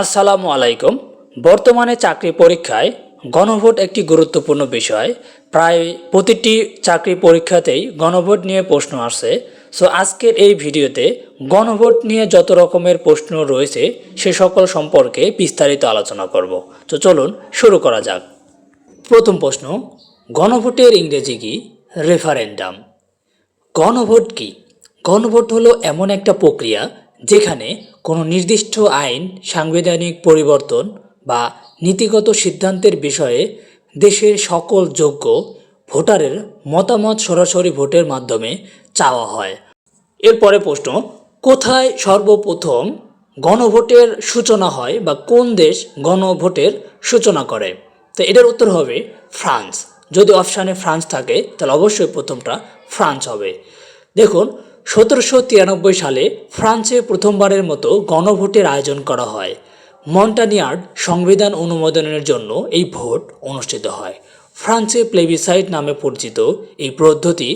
আসসালামু আলাইকুম। বর্তমানে চাকরি পরীক্ষায় গণভোট একটি গুরুত্বপূর্ণ বিষয়। প্রায় প্রতিটি চাকরি পরীক্ষাতেই গণভোট নিয়ে প্রশ্ন আসে। সো আজকের এই ভিডিওতে গণভোট নিয়ে যত রকমের প্রশ্ন রয়েছে, সে সকল সম্পর্কে বিস্তারিত আলোচনা করব। তো চলুন শুরু করা যাক। প্রথম প্রশ্ন, গণভোটের ইংরেজি কি? রেফারেন্ডাম। গণভোট কি? গণভোট হলো এমন একটা প্রক্রিয়া যেখানে কোনো নির্দিষ্ট আইন, সাংবিধানিক পরিবর্তন বা নীতিগত সিদ্ধান্তের বিষয়ে দেশের সকল যোগ্য ভোটারের মতামত সরাসরি ভোটের মাধ্যমে চাওয়া হয়। এরপরে প্রশ্ন, কোথায় সর্বপ্রথম গণভোটের সূচনা হয় বা কোন দেশ গণভোটের সূচনা করে? তো এটার উত্তর হবে ফ্রান্স। যদি অপশানে ফ্রান্স থাকে, তাহলে অবশ্যই প্রথমটা ফ্রান্স হবে। দেখুন সতেরোশো তিরানব্বই সালে ফ্রান্সে প্রথমবারের মতো গণভোটের আয়োজন করা হয়। মন্টানিয়ার্ড সংবিধান অনুমোদনের জন্য এই ভোট অনুষ্ঠিত হয়। ফ্রান্সে প্লেবিসাইড নামে পরিচিত এই পদ্ধতি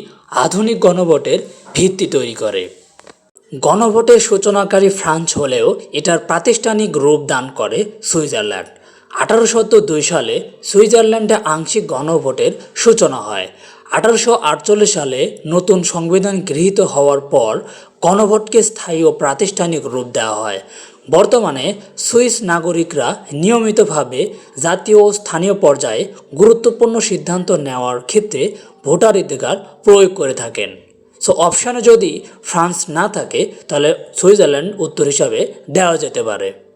আধুনিক গণভোটের ভিত্তি তৈরি করে। গণভোটের সূচনাকারী ফ্রান্স হলেও এটার প্রাতিষ্ঠানিক রূপ দান করে সুইজারল্যান্ড। আঠারোশো দুই সালে সুইজারল্যান্ডে আংশিক গণভোটের সূচনা হয়। আঠারোশো আটচল্লিশ সালে নতুন সংবিধান গৃহীত হওয়ার পর গণভোটকে স্থায়ী ও প্রাতিষ্ঠানিক রূপ দেওয়া হয়। বর্তমানে সুইস নাগরিকরা নিয়মিতভাবে জাতীয় ও স্থানীয় পর্যায়ে গুরুত্বপূর্ণ সিদ্ধান্ত নেওয়ার ক্ষেত্রে ভোটাধিকার প্রয়োগ করে থাকেন। সো অপশানে যদি ফ্রান্স না থাকে, তাহলে সুইজারল্যান্ড উত্তর হিসাবে দেওয়া যেতে পারে।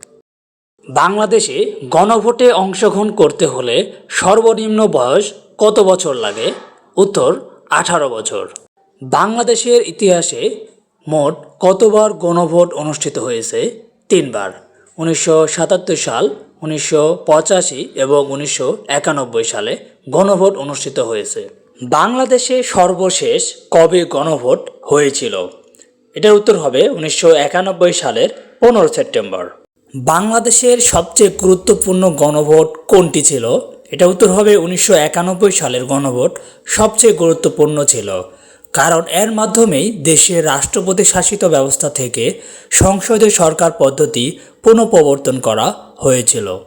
বাংলাদেশে গণভোটে অংশগ্রহণ করতে হলে সর্বনিম্ন বয়স কত বছর লাগে? উত্তর, আঠারো বছর। বাংলাদেশের ইতিহাসে মোট কতবার গণভোট অনুষ্ঠিত হয়েছে? তিনবার। উনিশশো সাতাত্তর সাল, উনিশশো পঁচাশি এবং উনিশশো একানব্বই সালে গণভোট অনুষ্ঠিত হয়েছে। বাংলাদেশে সর্বশেষ কবে গণভোট হয়েছিল? এটার উত্তর হবে উনিশশো একানব্বই সালের পনেরো সেপ্টেম্বর। বাংলাদেশের সবচেয়ে গুরুত্বপূর্ণ গণভোট কোনটি ছিল? এটা উত্তর হবে উনিশশো একানব্বই সালের গণভোট সবচেয়ে গুরুত্বপূর্ণ ছিল। কারণ এর মাধ্যমেই দেশের রাষ্ট্রপতি শাসিত ব্যবস্থা থেকে সংসদে সরকার পদ্ধতি পুনঃপ্রবর্তন করা হয়েছিল।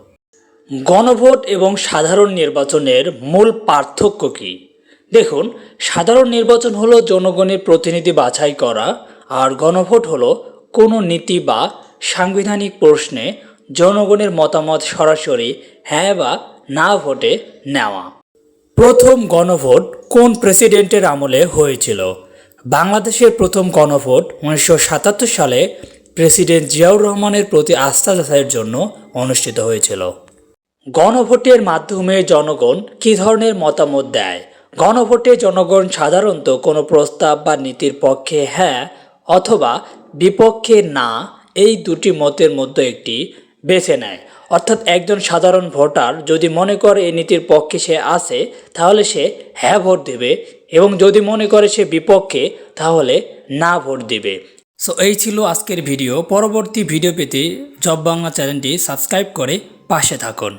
গণভোট এবং সাধারণ নির্বাচনের মূল পার্থক্য কী? দেখুন, সাধারণ নির্বাচন হলো জনগণের প্রতিনিধি বাছাই করা, আর গণভোট হলো কোনো নীতি বা সাংবিধানিক প্রশ্নে জনগণের মতামত সরাসরি হ্যাঁ বা না ভোটে নেওয়া। প্রথম গণভোট কোন প্রেসিডেন্টের আমলে হয়েছিল? বাংলাদেশের প্রথম গণভোট উনিশশো সাতাত্তর সালে প্রেসিডেন্ট জিয়াউর রহমানের প্রতি আস্থা যাচাইয়ের জন্য অনুষ্ঠিত হয়েছিল। গণভোটের মাধ্যমে জনগণ কী ধরনের মতামত দেয়? গণভোটে জনগণ সাধারণত কোনো প্রস্তাব বা নীতির পক্ষে হ্যাঁ অথবা বিপক্ষে না এই দুটি মতের মধ্যে একটি বেছে নেয়। অর্থাৎ একজন সাধারণ ভোটার যদি মনে করে এই নীতির পক্ষে সে আছে, তাহলে সে হ্যাঁ ভোট দেবে এবং যদি মনে করে সে বিপক্ষে, তাহলে না ভোট দেবে। সো, এই ছিল আজকের ভিডিও। পরবর্তী ভিডিও পেতে জব বাংলা চ্যানেলটি সাবস্ক্রাইব করে পাশে থাকুন।